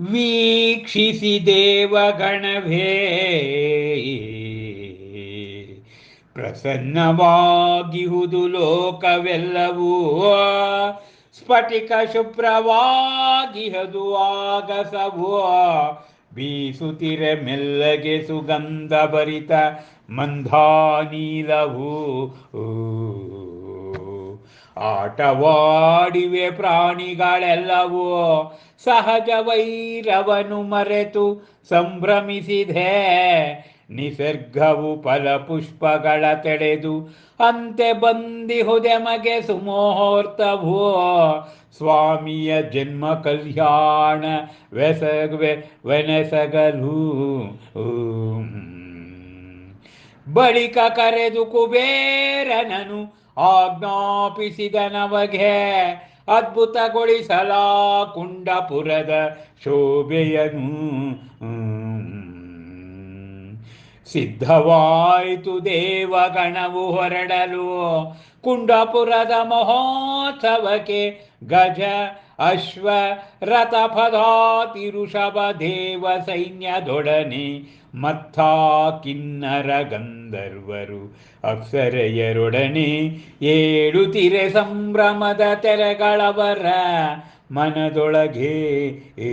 ವೀಕ್ಷಿಸಿ ದೇವಗಣವೇ. ಪ್ರಸನ್ನವಾಗಿಹುದು ಲೋಕವೆಲ್ಲವೂ ಸ್ಫಟಿಕ ಶುಭ್ರವಾಗಿಹದು ಆಗಸವು. ಬೀಸುತ್ತಿರೆ ಮೆಲ್ಲಗೆ ಸುಗಂಧ ಭರಿತ ಮಂಧಾನೀಲವು. ಆಟವಾಡಿವೆ ಪ್ರಾಣಿಗಳೆಲ್ಲವೂ. ಸಹಜ ವೈರವನು ಮರೆತು ಸಂಭ್ರಮಿಸಿದೆ. ನಿಸರ್ಗವು ಫಲಪುಷ್ಪಗಳ ತೆಳೆದು ಅಂತೆ ಬಂದಿಹುದೆಮಗೆ ಸುಮುಹೂರ್ತವು. ಸ್ವಾಮಿಯ ಜನ್ಮ ಕಲ್ಯಾಣ ವೆಸಗ್ವೆ ವೆನೆಸಗಲು. ಬಳಿಕ ಕರೆದು ಕುಬೇರನನು ಆಜ್ಞಾಪಿಸಿದ ನಮಗೆ ಅದ್ಭುತಗೊಳಿಸಲ ಕುಂಡಪುರದ ಶೋಭೆಯನು ಸಿದ್ಧವಾಯಿತು ದೇವಗಣವು ಹೊರಡಲು ಕುಂಡಪುರದ ಮಹೋತ್ಸವಕ್ಕೆ ಗಜ ಅಶ್ವ ರಥ ಪದಾತಿರುಷಭ ದೇವ ಸೈನ್ಯದೊಡನೆ ಮತ್ತ ಕಿನ್ನರ ಗಂಧರ್ವರು ಅಕ್ಷರೆಯರೊಡನೆ ಏಳು ತಿರೆ ಸಂಭ್ರಮದ ತೆರೆಗಳವರ ಮನದೊಳಗೆ ಏ.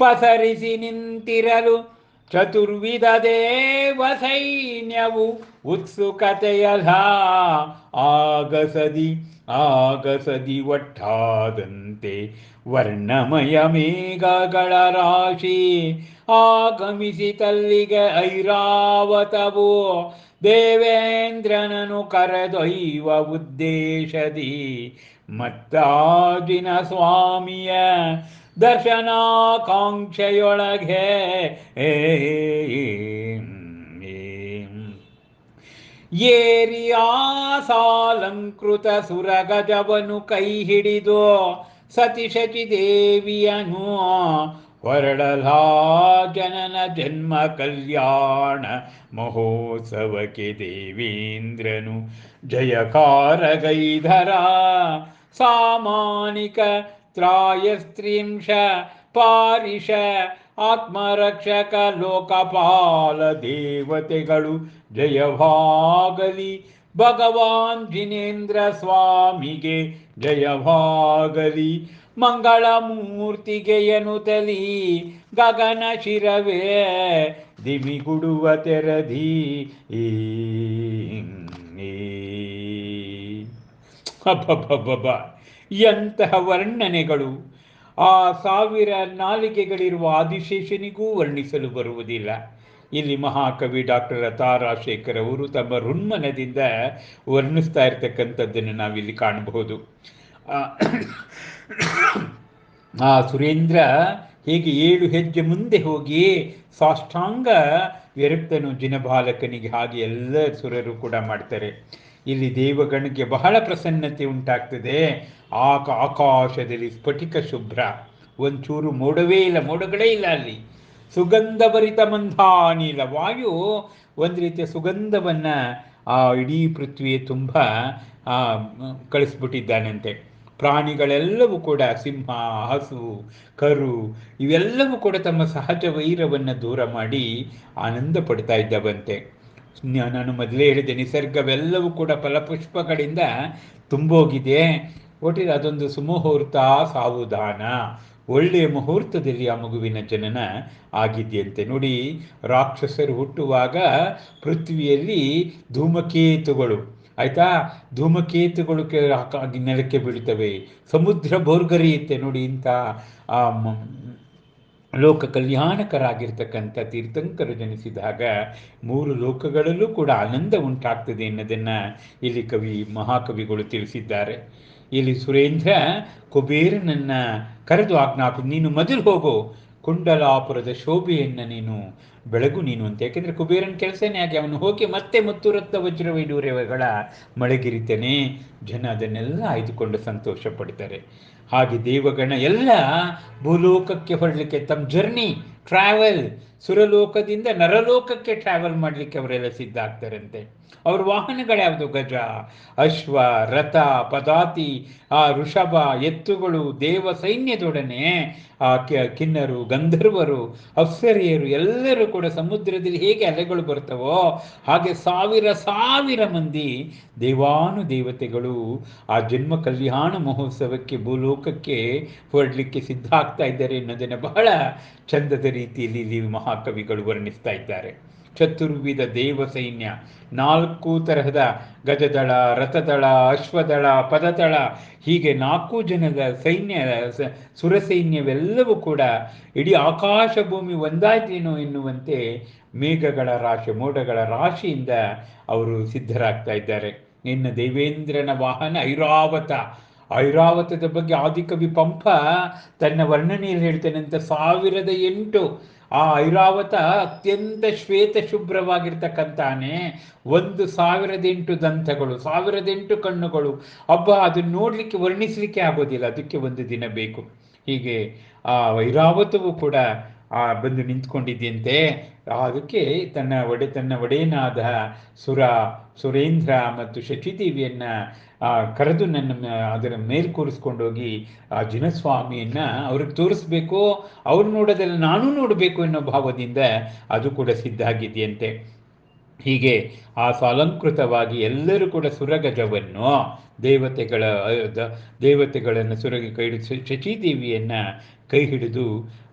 ಪಸರಿಸಿ ನಿಂತಿರಲು ಚತುರ್ವಿಧ ದೇವ ಸೈನ್ಯವು ಉತ್ಸುಕತೆಯಧ ಆಗಸದಿ ಆಗಸದಿ ಒಟ್ಟಾದಂತೆ ವರ್ಣಮಯ ಮೇಘಗಳ ರಾಶಿ. ಆಗಮಿಸಿ ತಲ್ಲಿಗೆ ಐರಾವತವು ದೇವೇಂದ್ರನನು ಕರೆದೊಯ್ಯುವ ಉದ್ದೇಶದಿ. ಮತ್ತಾಜಿನ ಸ್ವಾಮಿಯ ದರ್ಶನಾಕಾಂಕ್ಷೆಯೊಳಗೆ ಏರಿ ಆಸಾಲಂಕೃತ ಸುರಗಜವನು ಕೈ ಹಿಡಿದು ಸತಿಶಚಿ ದೇವಿಯನು ಹೊರಡಲಾ ಜನನ ಜನ್ಮ ಕಲ್ಯಾಣ ಮಹೋತ್ಸವಕ್ಕೆ ದೇವೇಂದ್ರನು ಜಯಕಾರಗೈಧರ ಸಾಮಾನಿಕ ತ್ರಾಯಸ್ತ್ರಿಂಶ ಪಾರಿಷ ಆತ್ಮರಕ್ಷಕ ಲೋಕಪಾಲ ದೇವತೆಗಳು ಜಯವಾಗಲಿ. ಭಗವಾನ್ ಜಿನೇಂದ್ರ ಸ್ವಾಮಿಗೆ ಜಯವಾಗಲಿ. ಮಂಗಳ ಮೂರ್ತಿಗೆ ಎನುತಲಿ ಗಗನ ಶಿರವೇ ದಿಮಿಗುಡುವ ತೆರದಿ. ಈ ಅಬ್ಬಬ್ಬಬ್ಬ ಎಂತಹ ವರ್ಣನೆಗಳು. ಆ ಸಾವಿರ ನಾಲಿಗೆಗಳಿರುವ ಆದಿಶೇಷನಿಗೂ ವರ್ಣಿಸಲು ಬರುವುದಿಲ್ಲ. ಇಲ್ಲಿ ಮಹಾಕವಿ ಡಾಕ್ಟರ್ ತಾರಾಶೇಖರ್ ಅವರು ತಮ್ಮ ಋಣ್ಮನದಿಂದ ವರ್ಣಿಸ್ತಾ ಇರ್ತಕ್ಕಂಥದ್ದನ್ನು ನಾವಿಲ್ಲಿ ಕಾಣಬಹುದು. ಆ ಸುರೇಂದ್ರ ಹೇಗೆ ಏಳು ಹೆಜ್ಜೆ ಮುಂದೆ ಹೋಗಿ ಸಾಷ್ಟಾಂಗ ವಿರಕ್ತನು ಜಿನಬಾಲಕನಿಗೆ ಹಾಗೆ ಎಲ್ಲ ಸುರರು ಕೂಡ ಮಾಡ್ತಾರೆ. ಇಲ್ಲಿ ದೇವಗಣಕ್ಕೆ ಬಹಳ ಪ್ರಸನ್ನತೆ ಉಂಟಾಗ್ತದೆ. ಆಕ ಆಕಾಶದಲ್ಲಿ ಸ್ಫಟಿಕ ಶುಭ್ರ. ಒಂಚೂರು ಮೋಡವೇ ಇಲ್ಲ, ಮೋಡಗಳೇ ಇಲ್ಲ ಅಲ್ಲಿ. ಸುಗಂಧ ಭರಿತ ಮಂಧಾನಿಲ ವಾಯು. ಒಂದು ರೀತಿಯ ಸುಗಂಧವನ್ನ ಆ ಇಡೀ ಪೃಥ್ವಿಯ ತುಂಬ ಕಳಿಸ್ಬಿಟ್ಟಿದ್ದಾನಂತೆ. ಪ್ರಾಣಿಗಳೆಲ್ಲವೂ ಕೂಡ ಸಿಂಹ, ಹಸು, ಕರು, ಇವೆಲ್ಲವೂ ಕೂಡ ತಮ್ಮ ಸಹಜ ವೈರವನ್ನು ದೂರ ಮಾಡಿ ಆನಂದ ಪಡ್ತಾ ಇದ್ದವಂತೆ. ನಾನು ಮೊದಲೇ ಹೇಳಿದೆ ನಿಸರ್ಗವೆಲ್ಲವೂ ಕೂಡ ಫಲಪುಷ್ಪಗಳಿಂದ ತುಂಬೋಗಿದೆ. ಒಟ್ಟಿಗೆ ಅದೊಂದು ಸುಮುಹೂರ್ತ ಸಾವುದಾನ ಒಳ್ಳೆಯ ಮುಹೂರ್ತದಲ್ಲಿ ಆ ಮಗುವಿನ ಜನನ ಆಗಿದೆಯಂತೆ. ನೋಡಿ, ರಾಕ್ಷಸರು ಹುಟ್ಟುವಾಗ ಪೃಥ್ವಿಯಲ್ಲಿ ಧೂಮಕೇತುಗಳು, ಆಯ್ತಾ? ಧೂಮಕೇತುಗಳು ನೆಲಕ್ಕೆ ಬೀಳ್ತವೆ ಸಮುದ್ರ ಬೋರ್ಗರಿಯುತ್ತೆ ನೋಡಿ ಇಂಥ ಲೋಕ ಕಲ್ಯಾಣಕರಾಗಿರ್ತಕ್ಕಂಥ ತೀರ್ಥಂಕರು ಜನಿಸಿದಾಗ ಮೂರು ಲೋಕಗಳಲ್ಲೂ ಕೂಡ ಆನಂದ ಉಂಟಾಗ್ತದೆ ಅನ್ನೋದನ್ನು ಇಲ್ಲಿ ಕವಿ, ಮಹಾಕವಿಗಳು ತಿಳಿಸಿದ್ದಾರೆ. ಇಲ್ಲಿ ಸುರೇಂದ್ರ, ಕುಬೇರನನ್ನ ಕರೆದು ಆಜ್ಞಾಪ ನೀನು ಮೊದಲು ಹೋಗು, ಕುಂಡಲಾಪುರದ ಶೋಭೆಯನ್ನು ನೀನು ಬೆಳಗು ನೀನು ಅಂತ. ಯಾಕೆಂದ್ರೆ ಕುಬೇರನ ಕೆಲಸನೇ ಆಗಿ ಅವನು ಹೋಗಿ ಮತ್ತೆ ಮುತ್ತುರತ್ನ ವಜ್ರ ವೈಡೂರ್ಯಗಳ ಮಳೆಗಿರಿತಾನೆ ಜನ ಅದನ್ನೆಲ್ಲ ಆಯ್ದುಕೊಂಡು ಸಂತೋಷ ಪಡ್ತಾರೆ. ಹಾಗೆ ದೇವಗಣ ಎಲ್ಲ ಭೂಲೋಕಕ್ಕೆ ಹೊರಡಲಿಕ್ಕೆ ತಮ್ಮ ಜರ್ನಿ ಟ್ರಾವೆಲ್ ಸುರಲೋಕದಿಂದ ನರಲೋಕಕ್ಕೆ ಟ್ರಾವೆಲ್ ಮಾಡಲಿಕ್ಕೆ ಅವರೆಲ್ಲ ಸಿದ್ಧ ಆಗ್ತಾರಂತೆ. ಅವ್ರ ವಾಹನಗಳ್ಯಾವುದು ಗಜ, ಅಶ್ವ, ರಥ, ಪದಾತಿ, ಆ, ಋಷಭ, ಎತ್ತುಗಳು, ದೇವ ಸೈನ್ಯದೊಡನೆ, ಆ ಕಿನ್ನರು, ಗಂಧರ್ವರು, ಅಪ್ಸರಿಯರು ಎಲ್ಲರೂ ಕೂಡ ಸಮುದ್ರದಲ್ಲಿ ಹೇಗೆ ಅಲೆಗಳು ಬರ್ತವೋ ಹಾಗೆ ಸಾವಿರ ಸಾವಿರ ಮಂದಿ ದೇವಾನು ದೇವತೆಗಳು ಆ ಜನ್ಮ ಕಲ್ಯಾಣ ಮಹೋತ್ಸವಕ್ಕೆ, ಭೂಲೋಕಕ್ಕೆ ಹೊರಡ್ಲಿಕ್ಕೆ ಸಿದ್ಧ ಆಗ್ತಾ ಇದ್ದಾರೆ ಅನ್ನೋದನ್ನು ಬಹಳ ಚಂದದ ರೀತಿಯಲ್ಲಿ ಇಲ್ಲಿ ಮಹಾಕವಿಗಳು ವರ್ಣಿಸ್ತಾ ಇದ್ದಾರೆ. ಚತುರ್ವಿಧ ದೇವ ಸೈನ್ಯ ನಾಲ್ಕು ತರಹದ ಗಜದಳ, ರಥದಳ, ಅಶ್ವದಳ, ಪದದಳ, ಹೀಗೆ ನಾಲ್ಕು ಜನದ ಸೈನ್ಯ ಸುರಸೈನ್ಯವೆಲ್ಲವೂ ಸುರ ಸೈನ್ಯವೆಲ್ಲವೂ ಕೂಡ ಇಡೀ ಆಕಾಶ ಭೂಮಿ ಒಂದಾಯ್ತೇನೋ ಎನ್ನುವಂತೆ ಮೇಘಗಳ ರಾಶಿ, ಮೋಡಗಳ ರಾಶಿಯಿಂದ ಅವರು ಸಿದ್ಧರಾಗ್ತಾ ಇದ್ದಾರೆ. ಇನ್ನು ದೇವೇಂದ್ರನ ವಾಹನ ಐರಾವತ, ಐರಾವತದ ಬಗ್ಗೆ ಆದಿಕವಿ ಪಂಪ ತನ್ನ ವರ್ಣನೆಯಲ್ಲಿ ಹೇಳ್ತಾನಂತೆ ಸಾವಿರದ ಎಂಟು ಆ ಐರಾವತ ಅತ್ಯಂತ ಶ್ವೇತ ಶುಭ್ರವಾಗಿರ್ತಕ್ಕಂತಾನೆ. ಒಂದು ಸಾವಿರದ ಎಂಟು ದಂತಗಳು, ಸಾವಿರದ ಎಂಟು ಕಣ್ಣುಗಳು. ಹಬ್ಬ ಅದನ್ನು ನೋಡಲಿಕ್ಕೆ ವರ್ಣಿಸಲಿಕ್ಕೆ ಆಗೋದಿಲ್ಲ. ಅದಕ್ಕೆ ಒಂದು ದಿನ ಬೇಕು. ಹೀಗೆ ಆ ಐರಾವತವು ಕೂಡ ಆ ಬಂದು ನಿಂತ್ಕೊಂಡಿದ್ಯಂತೆ. ಅದಕ್ಕೆ ತನ್ನ ಒಡೆ, ತನ್ನ ಒಡೆಯನಾದ ಸುರ, ಸುರೇಂದ್ರ ಮತ್ತು ಶಚಿದೇವಿಯನ್ನ ಕರೆದು ನನ್ನ ಅದರ ಮೇಲ್ ಕೂರಿಸ್ಕೊಂಡೋಗಿ ಆ ಜಿನಸ್ವಾಮಿಯನ್ನ ಅವ್ರಿಗೆ ತೋರಿಸ್ಬೇಕು, ಅವ್ರು ನೋಡೋದೆಲ್ಲ ನಾನು ನೋಡಬೇಕು ಅನ್ನೋ ಭಾವದಿಂದ ಅದು ಕೂಡ ಸಿದ್ಧ ಆಗಿದೆಯಂತೆ ಹೀಗೆ ಆ ಸಾಲಂಕೃತವಾಗಿ ಎಲ್ಲರೂ ಕೂಡ ಸುರಗಜವನ್ನು, ದೇವತೆಗಳ ದೇವತೆಗಳನ್ನು ಸುರಗಿ ಕೈ ಶಚೀದೇವಿಯನ್ನ ಕೈ ಹಿಡಿದು,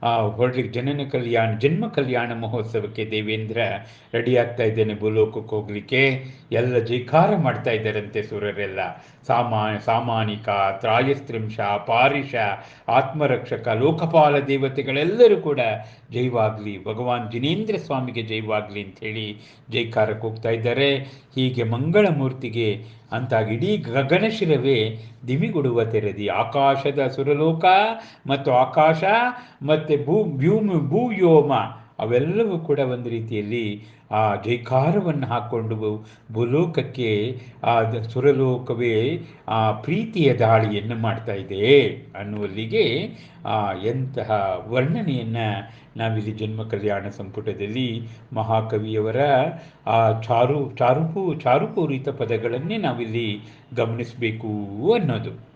ಆ ಹೊರಡ್ಲಿಕ್ಕೆ ಜನನ ಕಲ್ಯಾಣ, ಜನ್ಮ ಕಲ್ಯಾಣ ಮಹೋತ್ಸವಕ್ಕೆ ದೇವೇಂದ್ರ ರೆಡಿ ಆಗ್ತಾ ಇದ್ದೇನೆ ಭೂಲೋಕಕ್ಕೆ ಹೋಗ್ಲಿಕ್ಕೆ. ಎಲ್ಲ ಜೈಕಾರ ಮಾಡ್ತಾ ಇದ್ದಾರಂತೆ ಸುರರೆಲ್ಲ ಸಾಮಾ, ಸಾಮಾನಿಕ, ತ್ರಾಯಸ್ತ್ರಿಂಶ ಪಾರಿಷ ಆತ್ಮರಕ್ಷಕ, ಲೋಕಪಾಲ ದೇವತೆಗಳೆಲ್ಲರೂ ಕೂಡ ಜೈವಾಗ್ಲಿ, ಭಗವಾನ್ ಜಿನೇಂದ್ರ ಸ್ವಾಮಿಗೆ ಜೈವಾಗ್ಲಿ ಹೇಳಿ ಜೈಕಾರಕ್ಕೆ ಹೋಗ್ತಾ ಇದ್ದಾರೆ. ಹೀಗೆ ಮಂಗಳ ಮೂರ್ತಿಗೆ ಅಂತಾಗ ಇಡೀ ಗಗನಶಿರವೇ ದಿಮಿಗುಡುವ ತೆರೆದಿ. ಆಕಾಶದ ಸುರಲೋಕ ಮತ್ತು ಆಕಾಶ ಮತ್ತು ಭೂ ಭೂಮಿ ಭೂವ್ಯೋಮ ಅವೆಲ್ಲವೂ ಕೂಡ ಒಂದು ರೀತಿಯಲ್ಲಿ ಆ ಜೈಕಾರವನ್ನು ಹಾಕ್ಕೊಂಡು ಭೂಲೋಕಕ್ಕೆ ಆ ಸುರಲೋಕವೇ ಆ ಪ್ರೀತಿಯ ದಾಳಿಯನ್ನು ಮಾಡ್ತಾ ಇದೆ ಅನ್ನುವಲ್ಲಿಗೆ ಆ ಎಂತಹ ವರ್ಣನೆಯನ್ನು ನಾವಿಲ್ಲಿ ಜನ್ಮ ಕಲ್ಯಾಣ ಸಂಪುಟದಲ್ಲಿ ಮಹಾಕವಿಯವರ ಆ ಚಾರು, ಚಾರುಪೂ, ಚಾರುಪೂರಿತ ಪದಗಳನ್ನೇ ನಾವಿಲ್ಲಿ ಗಮನಿಸಬೇಕು ಅನ್ನೋದು.